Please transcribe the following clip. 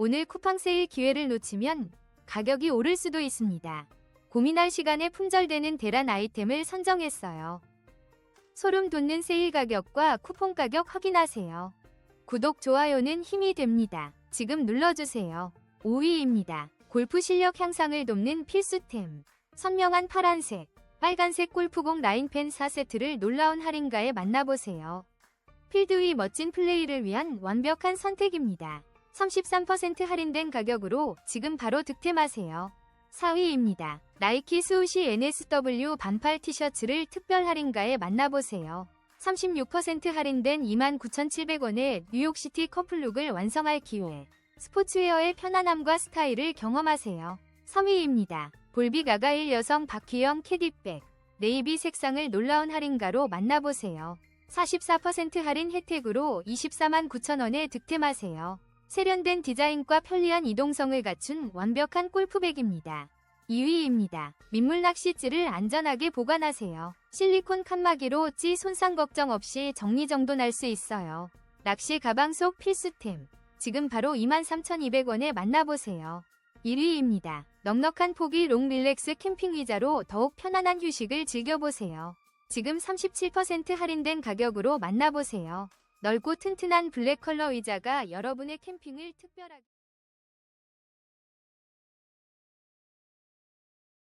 오늘 쿠팡 세일 기회를 놓치면 가격이 오를 수도 있습니다. 고민할 시간에 품절되는 대란 아이템을 선정했어요. 소름 돋는 세일 가격과 쿠폰 가격 확인하세요. 구독, 좋아요는 힘이 됩니다. 지금 눌러주세요. 5위입니다. 골프 실력 향상을 돕는 필수템. 선명한 파란색, 빨간색 골프공 라인펜 4세트를 놀라운 할인가에 만나보세요. 필드 위 멋진 플레이를 위한 완벽한 선택입니다. 33% 할인된 가격으로 지금 바로 득템하세요. 4위입니다. 나이키 스우시 NSW 반팔 티셔츠를 특별 할인가에 만나보세요. 36% 할인된 29,700원에 뉴욕시티 커플룩을 완성할 기회. 스포츠웨어의 편안함과 스타일을 경험하세요. 3위입니다. 볼빅 아가일 여성 바퀴형 캐디백. 네이비 색상을 놀라운 할인가로 만나보세요. 44% 할인 혜택으로 24만 9천원에 득템하세요. 세련된 디자인과 편리한 이동성을 갖춘 완벽한 골프백입니다. 2위입니다. 민물 낚시찌를 안전하게 보관하세요. 실리콘 칸막이로 찌 손상 걱정 없이 정리정돈할 수 있어요. 낚시 가방 속 필수템. 지금 바로 23,200원에 만나보세요. 1위입니다. 넉넉한 폭이 롱 릴렉스 캠핑 의자로 더욱 편안한 휴식을 즐겨보세요. 지금 37% 할인된 가격으로 만나보세요. 넓고 튼튼한 블랙 컬러 의자가 여러분의 캠핑을 특별하게